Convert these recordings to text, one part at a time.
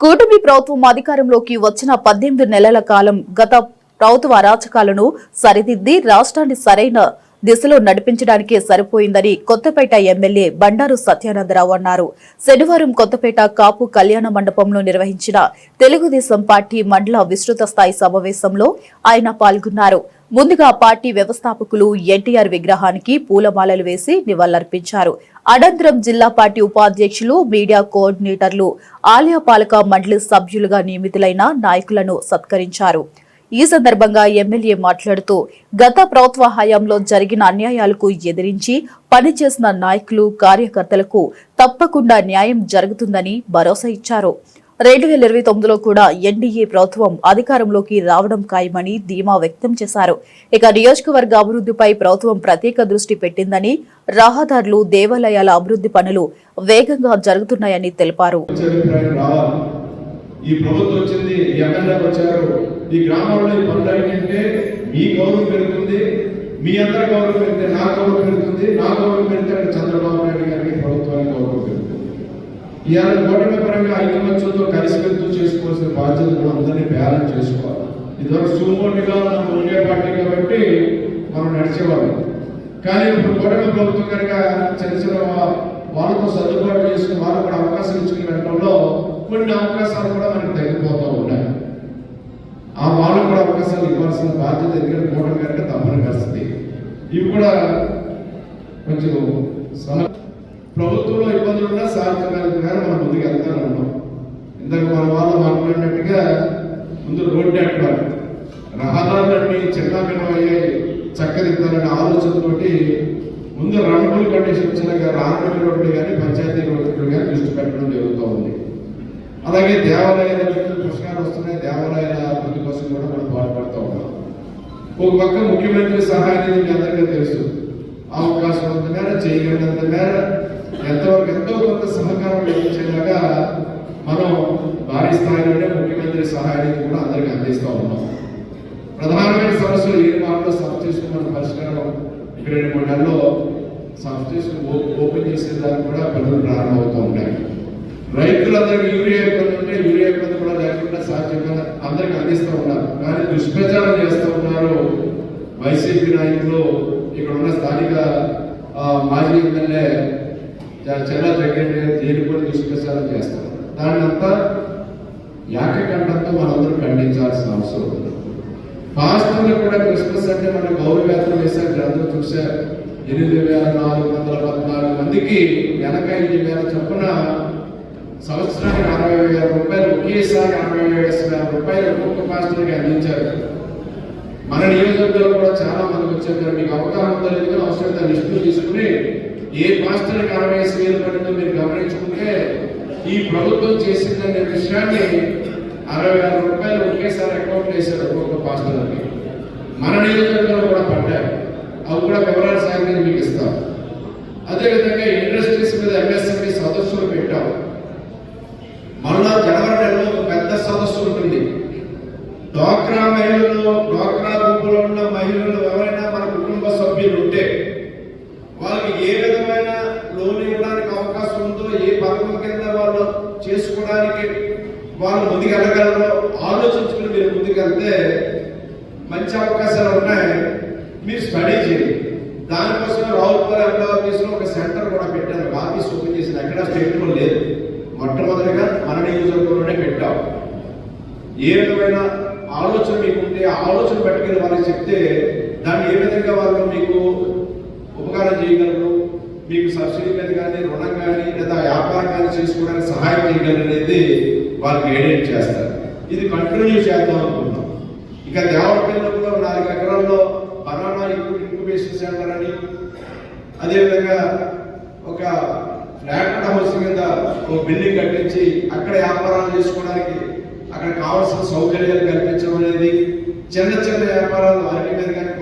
కూటమి ప్రభుత్వం అధికారంలోకి వచ్చిన పద్దెనిమిది నెలల కాలం గత ప్రభుత్వ అరాచకాలను సరిదిద్ది రాష్ట్రాన్ని సరైన దిశలో నడిపించడానికే సరిపోయిందని కొత్తపేట ఎమ్మెల్యే బండారు సత్యానందరావు అన్నారు. శనివారం కొత్తపేట కాపు కళ్యాణ మండపంలో నిర్వహించిన తెలుగుదేశం పార్టీ మండల విస్తృత స్థాయి సమావేశంలో ఆయన పాల్గొన్నారు. ముందుగా పార్టీ వ్యవస్థాపకులు ఎన్టీఆర్ విగ్రహానికి పూలమాలలు వేసి నివాళులర్పించారు. అనంతరం జిల్లా పార్టీ ఉపాధ్యక్షులు మీడియా కోఆర్డినేటర్లు ఆలయ పాలక మండలి సభ్యులుగా నియమితులైన నాయకులను సత్కరించారు. ఈ సందర్భంగా ఎమ్మెల్యే మాట్లాడుతూ గత ప్రభుత్వ హయాంలో జరిగిన అన్యాయాలకు ఎదిరించి పనిచేసిన నాయకులు కార్యకర్తలకు తప్పకుండా న్యాయం జరుగుతుందని భరోసా ఇచ్చారు. రెండు వేల ఇరవై తొమ్మిదిలో కూడా ఎన్డీఏ ప్రభుత్వం అధికారంలోకి రావడం ఖాయమని ధీమా వ్యక్తం చేశారు. ఇక నియోజకవర్గ అభివృద్ధిపై ప్రభుత్వం ప్రత్యేక దృష్టి పెట్టిందని రహదారులు దేవాలయాల అభివృద్ధి పనులు వేగంగా జరుగుతున్నాయని తెలిపారు. ఈ ప్రభుత్వం వచ్చింది వచ్చారు. ఈ గ్రామంలో ఈ పనులు ఏంటంటే మీ గౌరవం పెరుగుతుంది మీ అందరి గౌరవం పెరిగితే నా గౌరవం పెరుగుతుంది నా గౌరవం పెరిగితే అక్కడ చంద్రబాబు నాయుడు గారికి ప్రభుత్వానికి గౌరవం పెరుగుతుంది ఇవాళ కూటమి పరంగా ఐకమత్యంతో కలిసి వెళ్తూ చేసుకోవాల్సిన బాధ్యత మనం అందరినీ బ్యాలెన్స్ చేసుకోవాలి. ఇదివరకు సుమోటిగా మనం ఉండే పార్టీ కాబట్టి మనం నడిచేవాళ్ళం. కానీ ఇప్పుడు కూటమి ప్రభుత్వం కనుక చిన్న చిన్న వాళ్ళతో సర్దుబాటు చేసుకుని వాళ్ళు కూడా అవకాశం ఇచ్చుకుని వెళ్ళడంలో కొన్ని అవకాశాలు కూడా మనకి తగ్గిపోతూ ఉన్నాయి. ఆ వాళ్ళు కూడా అవకాశాలు ఇవ్వాల్సిన బాధ్యత ఎందుకంటే కూటమి కనుక తప్పని పరిస్థితి ఇవి కూడా కొంచెం సమ ప్రభుత్వంలో ఇబ్బందులు ఉన్నా సాధించగలుగుతున్నా మనం ముందుకు వెళ్తాను ఉన్నాం ఇందాక మన వాళ్ళు మాట్లాడినట్టుగా ముందు రోడ్డు అంటారు రహదారులన్నీ చిన్న అయ్యాయి చక్కదిద్దాలనే ఆలోచనతోటి ముందు రన్బుల్ కండిషన్ వచ్చిన రానపల్లి రోడ్లు కానీ పంచాయతీ రోడ్లు కానీ దృష్టి పెట్టడం జరుగుతూ ఉంది. అలాగే దేవాలయాల అభివృద్ధి పుష్కరాలు వస్తున్నాయి. దేవాలయాల అభివృద్ధి కోసం కూడా మనం పాటుపడుతూ ఉన్నాం. ఒక పక్క ముఖ్యమంత్రి సహాయ నిధి అందరికీ తెలుసు. అవకాశం ఉన్నంత మేర చేయగలిగినంత మేర ఎంతవరకు ఎంతో కొంత సహకారం లభించేలాగా మనం భారీ స్థాయిలోనే ముఖ్యమంత్రి సహాయాన్ని కూడా అందరికీ అందిస్తూ ఉన్నాం. ప్రధానమైన సమస్యలు ఏ మార్పులో సబ్ చేసుకున్న పరిష్కారం ఇక్కడ రెండు మూడు నెలల్లో సబ్ చేసుకుని ఓపెన్ చేసే దానికి కూడా పనులు ప్రారంభమవుతూ ఉంటాయి రైతులందరికీ యూరియా ఇబ్బంది ఉంటే యూరియా ఇబ్బంది కూడా లేకుండా సాధ్యంగా అందరికి అందిస్తూ ఉన్నారు కానీ దుష్ప్రచారం చేస్తూ ఉన్నారు వైసీపీ నాయకులు. ఇక్కడ ఉన్న స్థానిక మాజీ ఎమ్మెల్యే చెల్ల జగన్ దీని కూడా దుష్ప్రచారం చేస్తారు దాన్ని అంతా ఏకకంఠంతో మనందరూ ఖండించాల్సిన అవసరం ఉంది. పాస్టర్లు కూడా క్రిస్మస్ అంటే మన గౌరవేతనం వేశారు గ్రంథం అందరూ చూశారు. ఎనిమిది వేల నాలుగు వందల పద్నాలుగు మందికి వెనక ఎనిమిది వేల చొప్పున సంవత్సరానికి అరవై వేల రూపాయలు ఒకేసారి అరవై వేల రూపాయలు ఒక్కొక్క పాస్టర్కి అందించారు. మన నియోజకవర్గంలో కూడా చాలా మంది వచ్చారు. మీకు అవకాశం ఉందో లేదు. అవసరం లిస్టులు తీసుకుని ఏ పాస్టర్కి అరవై వేలు పడిందో మీరు గమనించుకుంటే ఈ ప్రభుత్వం చేసిందనే విషయాన్ని అరవై వేల రూపాయలు ఒకేసారి అకౌంట్ వేశారు ఒక్కొక్క పాస్టర్కి మన నియోజకవర్గంలో కూడా పడ్డాయి అవి కూడా వివరాలు సాయంత్రం మీకు ఇస్తాం. అదేవిధంగా ఇండస్ట్రీస్ మీద ఎంఎస్ఎంఈ సదస్సులు పెట్టాం. మళ్ళా జనవరి నెలలో ఒక పెద్ద సదస్సు ఉంటుంది. డ్వాక్రా మహిళలు డ్వాక్రా గుంపులో ఉన్న మహిళలు ఎవరైనా మనకు కుటుంబ సభ్యులు ఉంటే వాళ్ళకి ఏ విధమైన లోన్ ఇవ్వడానికి అవకాశం ఉందో ఏ పథకం కింద వాళ్ళు చేసుకోవడానికి వాళ్ళు ముందుకెళ్ళగలరో ఆలోచించుకుని మీరు ముందుకెళ్తే మంచి అవకాశాలు ఉన్నాయి. మీరు స్టడీ చేయండి. దానికోసం రావులపల్లి ఎంప్లాయ్ ఆఫీస్లో ఒక సెంటర్ కూడా పెట్టాను ఆఫీస్ ఓపెన్ చేసింది. ఎక్కడ స్టేట్లో లేదు. మొట్టమొదటిగా మన నియోజకవర్గంలోనే పెట్టాం. ఏ విధమైన ఆలోచన మీకు ఉంటే ఆలోచన పెట్టుకుని వాళ్ళకి చెప్తే దాన్ని ఏ విధంగా వాళ్ళు మీకు ఉపకారం చేయగలరు? మీకు సబ్సిడీ మీద కానీ రుణం కానీ లేదా వ్యాపారం కానీ చేసుకోవడానికి సహాయం చేయగలరు అనేది వాళ్ళకి గైడెన్స్ చేస్తారు. ఇది కంటిన్యూ చేద్దాం అనుకుంటున్నాం. ఇక దేవరపల్లిలో కూడా నాలుగు ఎకరాల్లో బనానా ఇంక్యుబేషన్ సెంటర్ అని అదేవిధంగా ఒక ఫ్లాట్ హౌస్ కింద ఒక బిల్డింగ్ కట్టించి అక్కడ వ్యాపారాలు చేసుకోవడానికి అక్కడ కావాల్సిన సౌకర్యాలు కల్పించడం అనేది చిన్న చిన్న వ్యాపారాలు అరటి మీద కానీ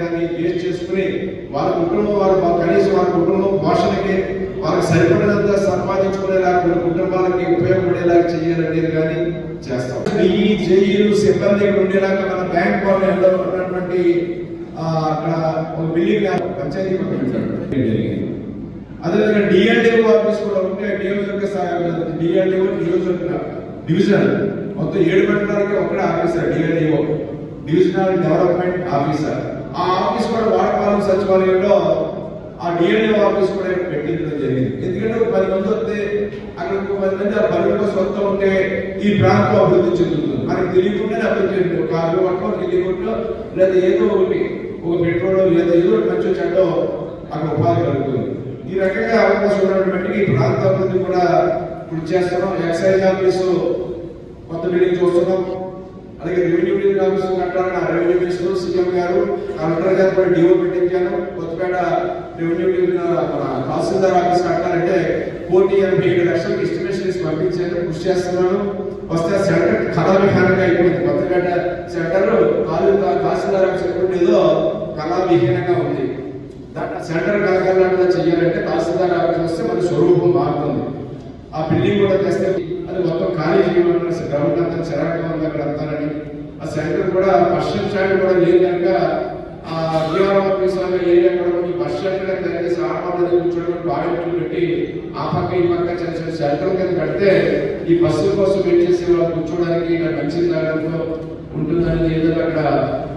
కానీ బేస్ చేసుకుని వాళ్ళ కుటుంబం వారు కనీసం వాళ్ళ కుటుంబం పోషణకి వాళ్ళకి సరిపడినంత సంపాదించుకునేలా కొన్ని కుటుంబాలకి ఉపయోగపడేలా చేయాలనేది కానీ చేస్తాం. ఈ జైలు సిబ్బంది ఇక్కడ ఉండేలాగా మన బ్యాంక్ కాలనీలో ఉన్నటువంటి అక్కడ ఒక బిల్డింగ్ పంచాయతీ పక్కన జరిగింది అదేవిధంగా డిఎల్డిఓ ఆఫీస్ కూడా ఉంటే నియోజకవర్గ డిఎల్డిఓ నియోజకవర్గ డివిజన్ మొత్తం ఏడు పెట్టడానికి ఒకటే officer DLEO divisional development officer. ఆ ఆఫీస్ కూడా వాడకాలం సచివాలయంలో ఆ డిఎన్ఏ ఆఫీస్ కూడా ఇక్కడ పెట్టించడం జరిగింది. ఎందుకంటే ఒక పది మంది వస్తే అక్కడ ఒక పది మంది ఆ పనుల కోసం ఉంటే ఈ ప్రాంతం అభివృద్ధి చెందుతుంది. మనకి తెలియకుండానే అభివృద్ధి చెందుతుంది. ఒక కారు కొట్టో లేదా ఏదో ఒకటి ఒక పెట్రోల్ లేదా ఏదో ఒకటి మంచి చెడ్డో అక్కడ ఉపాధి కలుగుతుంది. ఈ రకంగా అవకాశం ఉన్నటువంటి ఈ ప్రాంత అభివృద్ధి కూడా ఇప్పుడు చేస్తున్నాం. ఎక్సైజ్ ఆఫీసు కొత్త బిల్డింగ్ చూస్తున్నాం. అలాగే రెవెన్యూ ఆఫీస్ కట్టాలని revenue minister CM garu collector garu కూడా డిఓ పెట్టించాను కొత్తపేట రెవెన్యూ డివిజన్ మన తహసీల్దార్ ఆఫీస్ కట్టాలంటే కోటి ఎనభై ఏడు లక్షలకు ఎస్టిమేషన్ పంపించాను కృషి చేస్తున్నాను. వస్తే సెంటర్ కళావిహీనంగా అయిపోయింది. కొత్తపేట సెంటర్ తాలూకా తహసీల్దార్ ఆఫీస్ ఎప్పుడేదో ఉండేదో కళావిహీనంగా ఉంది. సెంటర్ కళాకారులంతా చేయాలంటే తహసీల్దార్ ఆఫీస్ వస్తే మన స్వరూపం మారుతుంది. ఆ బిల్డింగ్ కూడా తెస్తే అది మొత్తం ఖాళీ చేయమన్నారు గ్రౌండ్ అంతా చిరాకుగా ఉంది అక్కడ అంతానని. ఆ సెంటర్ కూడా బస్ స్టాండ్ కూడా లేదు కనుక ఆ విఆర్ ఆఫీస్ అనే ఏరియా కూడా ఈ బస్ స్టాండ్ తయారు చేసి ఆడవాళ్ళ కూర్చోవడం టాయిలెట్లు పెట్టి ఆ పక్క ఈ పక్క చిన్న చిన్న సెంటర్ కింద కడితే ఈ బస్సు కోసం వెయిట్ చేసే వాళ్ళు కూర్చోడానికి ఇక్కడ మంచి తాగడంతో ఉంటుందని ఏదో అక్కడ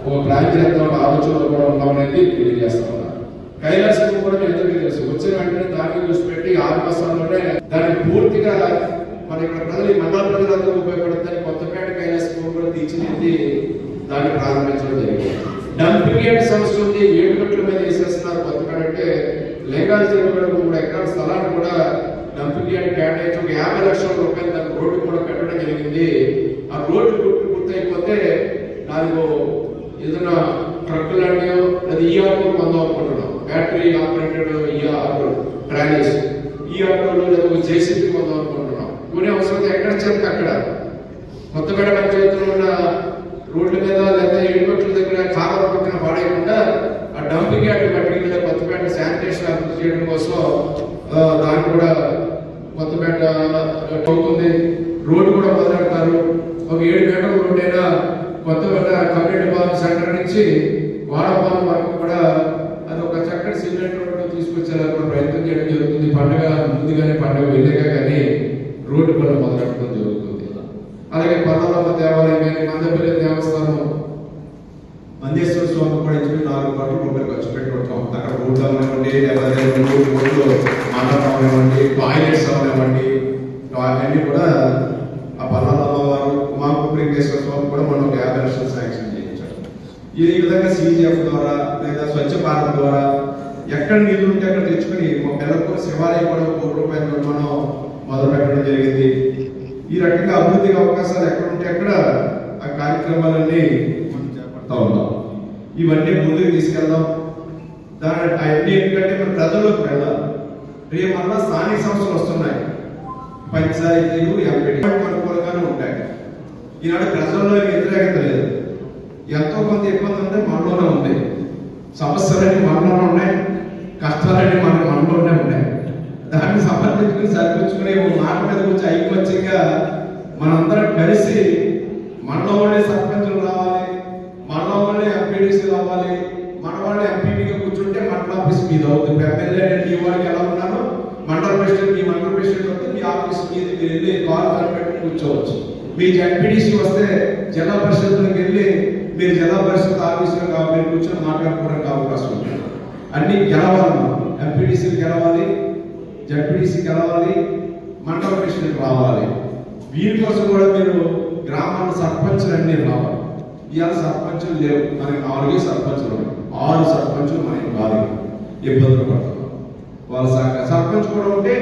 ఒక ప్లాన్ చేద్దాం ఆలోచనలు కూడా ఉన్నామనేది తెలియజేస్తా ఉన్నా. కైలాసం కూడా మీ తెలుసు. వచ్చిన వెంటనే దాన్ని చూసి పెట్టి ఆరు మాసాల్లోనే దాన్ని పూర్తిగా మన ఇక్కడ ప్రజలు ఈ మండల ప్రజలందరూ ఉపయోగపడుతుంది కొత్తపేట కైలాసం కూడా తీర్చిదిద్ది దాన్ని ప్రారంభించడం జరిగింది. డంపింగ్ యార్డ్ సమస్య ఉంది ఏడు గట్ల మీద వేసేస్తున్నారు కొత్తపేట అంటే లేఖాలు కూడా మూడు ఎకరాల స్థలాన్ని కూడా డంపింగ్ యార్డ్ కేటాయించి ఒక యాభై లక్షల రూపాయలు దానికి రోడ్డు కూడా పెట్టడం జరిగింది. ఆ రోడ్డు గుర్తు పూర్తయిపోతే నాకు ఏదైనా ట్రక్ లాంటివో అది ఈ ఆటో కొందాం అనుకుంటున్నాం battery operated e auto trolleys ఈ ఆటోలో లేదా ఒక జేసీబీ కొందాం అనుకుంటున్నాం కొనే అవసరం ఎక్కడ చెప్తే అక్కడ. కొత్తపేట పంచాయతీలో ఉన్న రోడ్ల మీద లేదా ఏడుగొట్ల దగ్గర కాలం పక్కన పాడేయకుండా ఆ డంపింగ్ యార్డ్ పట్టుకెళ్ళి కొత్తపేట శానిటేషన్ అభివృద్ధి చేయడం కోసం దాన్ని కూడా కొత్తపేట అవుతుంది. రోడ్డు కూడా మొదలెడతారు. ఒక ఏడు గంటల రోడ్డు అయినా కొత్తపేట కమ్యూనిటీ పాలన సెంటర్ నుంచి వాడపాలెం వరకు కూడా అది ఒక చక్కటి సిమెంట్ రోడ్డు తీసుకొచ్చేలా కూడా ప్రయత్నం చేయడం జరుగుతుంది. పండగ ముందుగానే పండగ వెళ్ళాక కానీ రోడ్డు పనులు మొదలెట్టడం జరుగుతుంది. అలాగే పర్వతమ్మ దేవాలయం కానీ మందపల్లి దేవస్థానం మందేశ్వర స్వామి కూడా ఇచ్చిన నాలుగు కోట్ల రూపాయలు ఖర్చు పెట్టుకుంటాం అక్కడ రోడ్లు అవనివ్వండి లేకపోతే రోడ్లు మండపం అవనివ్వండి టాయిలెట్స్ అవనివ్వండి అవన్నీ కూడా ఆ పల్లాలమ్మ వారు ఉమాపు వెంకటేశ్వర స్వామి కూడా మనం ఒక యాభై లక్షలు శాంక్షన్ చేయించాం ఈ విధంగా సీజీఎఫ్ ద్వారా లేదా స్వచ్ఛ భారత్ ద్వారా ఎక్కడ నిధులు ఉంటే అక్కడ తెచ్చుకొని మా పిల్లలకు శివాలయం కూడా ఒక కోటి రూపాయలు మనం మొదలుపెట్టడం జరిగింది. ఈ రకంగా అభివృద్ధికి అవకాశాలు ఎక్కడ ఉంటే అక్కడ ఆ కార్యక్రమాలన్నీ మనం చేపడతా ఉన్నాం. ఇవన్నీ ముందుకు తీసుకెళ్దాం. దాని అవన్నీ ఏంటంటే మన ప్రజల్లోకి వెళ్ళాలి. రేపు మళ్ళా స్థానిక సంస్థలు వస్తున్నాయి. పంచాయతీలు ఎంపీడీ అనుకూలంగానే ఉంటాయి. ఈనాడు ప్రజల్లో వ్యతిరేకత లేదు. ఎంతో కొంత ఇబ్బంది ఉంటే మనలోనే ఉంది. సమస్యలన్నీ మనలోనే ఉన్నాయి. కష్టాలన్నీ మన మనలోనే ఉన్నాయి. సమర్థించుకుని సరిపించుకునే ఒక మాట మీద కొంచెం ఐకమత్యంగా మనందరం కలిసి మనలో ఉండే సర్పంచులు రావాలి మనలో ఉండే ఎంపీడీసీ రావాలి మన వాళ్ళే ఎంపీపీగా కూర్చుంటే మండల ఆఫీస్ మీద అవుతుంది ఎమ్మెల్యే అంటే ఈ ఎలా ఉన్నానో మండల ప్రెసిడెంట్ మీ మండల ప్రెసిడెంట్ వస్తే మీ ఆఫీస్ మీద మీరు వెళ్ళి కాల్ కనిపెట్టి కూర్చోవచ్చు. మీ ఎంపీడీసీ వస్తే జిల్లా పరిషత్లోకి వెళ్ళి మీరు జిల్లా పరిషత్ ఆఫీసులో కాబట్టి కూర్చొని మాట్లాడుకోవడానికి అవకాశం ఉంటుంది. అన్ని గెలవాలి ఎంపీడీసీలు గెలవాలి జడ్పీసీ గెలవాలి మండల ప్రెసిడెంట్ రావాలి. వీరి కోసం కూడా మీరు గ్రామాల సర్పంచులు అన్ని రావాలి. ఇవాళ సర్పంచులు లేవు. మనకి నాలుగే సర్పంచులు ఆరు సర్పంచులు మనకి కాదు ఇబ్బందులు పడుతున్నాం. వాళ్ళ సర్పంచ్ కూడా ఉంటే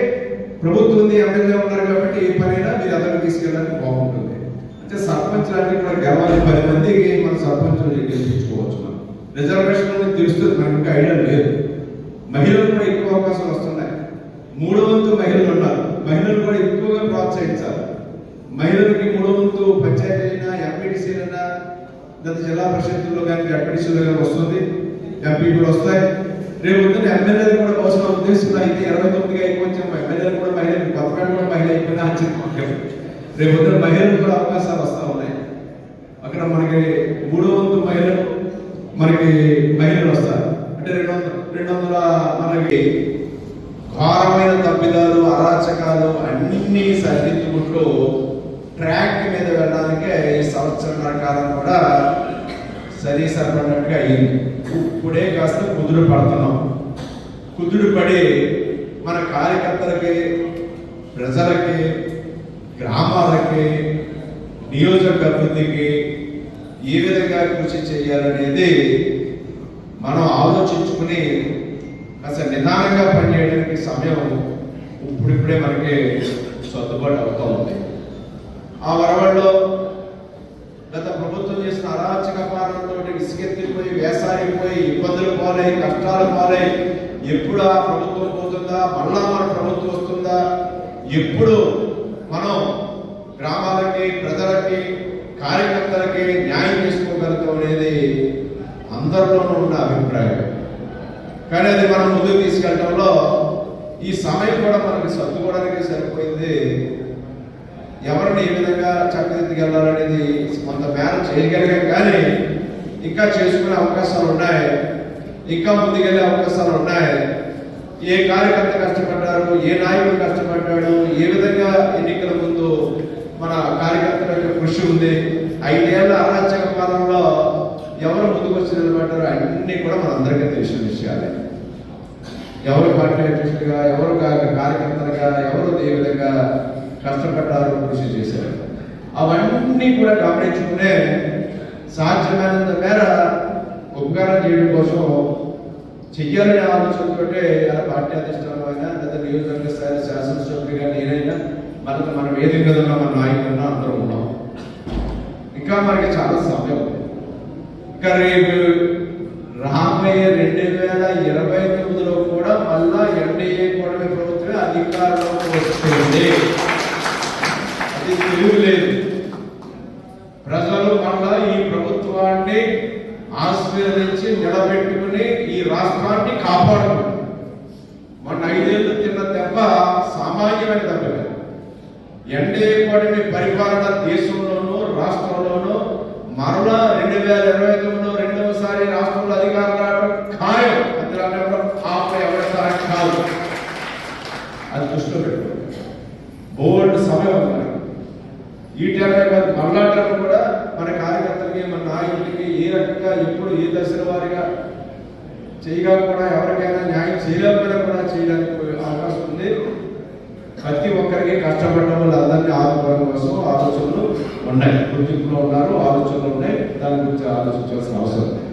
ప్రభుత్వం ఉంది ఎమ్మెల్యే ఉన్నారు కాబట్టి ఏ పనైనా మీరు ఎదరికి తీసుకెళ్ళడానికి బాగుంటుంది. అంటే సర్పంచ్ లాంటి కూడా గెలవాలి. పది మందికి మన సర్పంచులు గెలిపించుకోవచ్చు మనం. రిజర్వేషన్ అనేది తెలుస్తుంది. మనకి ఐడియా లేదు. మహిళలు కూడా ఎక్కువ అవకాశాలు వస్తున్నాయి. మూడో వంతు మహిళలు ఉన్నారు. మహిళలు కూడా ఎక్కువగా ప్రోత్సహించాలి. మహిళలకి మూడో వంతు పంచాయతీ అయినా ఎంపీటీసీ అయినా లేదా జిల్లా పరిషత్తుల్లో కానీ ఎంపీటీసీలో కానీ వస్తుంది. ఎంపీ కూడా వస్తాయి. రేపు పొద్దున్న ఎమ్మెల్యేలు కూడా కోసం ఉద్దేశంలో అయితే ఇరవై తొమ్మిది అయిపోవచ్చు. ఎమ్మెల్యేలు కూడా మహిళలు కొత్తపేట కూడా మహిళ అయిపోయినా అని చెప్పి రేపు పొద్దున్న మహిళలు కూడా అవకాశాలు వస్తూ ఉన్నాయి. అక్కడ మనకి మూడో వంతు మహిళలు మనకి మహిళలు వస్తారు. అంటే రెండు వందల రెండు వందల మనకి ఘోరమైన తప్పిదాలు అరాచకాలు అన్ని సరిదిద్దుకుంటూ ట్రాక్ మీద వెళ్ళడానికే ఈ సంవత్సరం కాలం కూడా సరి సరిపడినట్టుగా అయ్యింది ఇప్పుడే కాస్త కుదురు పడుతున్నాం. కుదురు పడి మన కార్యకర్తలకి ప్రజలకి గ్రామాలకి నియోజక అభివృద్ధికి ఏ విధంగా కృషి చేయాలనేది మనం ఆలోచించుకుని అసలు నిదానంగా పనిచేయడానికి సమయం ఇప్పుడిప్పుడే మనకి సర్దుబాటు అవుతూ ఉంది. ఆ వరవల్లో గత ప్రభుత్వం చేసిన అరాచక పాలనతో విసిగెత్తిపోయి వేసారిపోయి ఇబ్బందులు పాలై కష్టాలు పాలై ఎప్పుడు ఆ ప్రభుత్వం పోతుందా? మళ్ళా మన ప్రభుత్వం వస్తుందా? ఎప్పుడు మనం గ్రామాలకి ప్రజలకి కార్యకర్తలకి న్యాయం చేసుకోగలుగుతాం అనేది అందరిలోనూ ఉన్న అభిప్రాయం. కానీ అది మనం ముందుకు తీసుకెళ్ళడంలో ఈ సమయం కూడా మనకి సర్దుకోవడానికి సరిపోయింది. ఎవరిని ఏ విధంగా చక్కదిద్దుకెళ్ళాలనేది కొంత మేర చేయగలిగాం కానీ ఇంకా చేసుకునే అవకాశాలు ఉన్నాయి. ఇంకా ముందుకెళ్ళే అవకాశాలు ఉన్నాయి. ఏ కార్యకర్త కష్టపడ్డారు ఏ నాయకుడు కష్టపడ్డాడు ఏ విధంగా ఎన్నికల ముందు మన కార్యకర్తల యొక్క కృషి ఉంది ఐదేళ్ళ అరాచక పాలనలో వచ్చి నిలబడ్డారు అన్నీ కూడా మనందరికీ తెలిసిన విషయాలే. ఎవరు పార్టీ అధ్యక్షులుగా ఎవరు కా- కార్యకర్తలుగా ఎవరు ఏ విధంగా కష్టపడ్డారు కృషి చేశారు. అవన్నీ కూడా గమనించుకునే సాధ్యమైనంత మేర ఉపకారం చేయడం కోసం చెయ్యాలనే ఆలోచనతోటే ఆ పార్టీ అధిష్టానం అయినా లేదా నియోజకవర్గ స్థాయి శాసనసభ్యుడిగా నేనైనా మనకు మనం ఏది విధంగా ఉన్న మన నాయకులున్నా అందరూ ఉన్నాం. ఇంకా మనకి చాలా సమయం ఉంది. ఇంకా రేపు రాబోయే రెండు వేల ఇరవై తొమ్మిదిలో కూడా మళ్ళా ఎన్డీఏ కూటమి ప్రభుత్వమే అధికారంలోకి వస్తుంది అది తెలియలేదు ప్రజలు మళ్ళా ఈ ప్రభుత్వాన్ని ఆశీర్వదించి నిలబెట్టుకుని ఈ రాష్ట్రాన్ని కాపాడుకుంటారు మొన్న ఐదేళ్ళు తిన్న దెబ్బ సామాన్యమైన దెబ్బ ఎన్డీఏ కూటమి పరిపాలన దేశంలోనూ రాష్ట్రంలోనూ మరలా వేల ఇరవై తొమ్మిదిలో రెండవసారి రాష్ట్రంలో అధికారం రావడం ఖాయం. అందులో ఆపై ఎవరిసారి కాదు. అది దృష్టిలో పెట్టుకోండి. బోర్డు సమయం ఈ టైంలో కాదు మళ్ళా కూడా మన కార్యకర్తలకి మన నాయకులకి ఏ రకంగా ఎప్పుడు ఏ దశల వారిగా చేయగా కూడా ఎవరికైనా న్యాయం చేయలేకపోయినా కూడా చేయడానికి అవకాశం ఉంది. ప్రతి ఒక్కరికి కష్టపడడం వల్ల అందరినీ ఆదుకోవడం కోసం ఆలోచనలు ఉన్నాయి. గుర్తింపులో ఉన్నారు ఆలోచనలు ఉన్నాయి. దాని గురించి ఆలోచించాల్సిన అవసరం ఉంది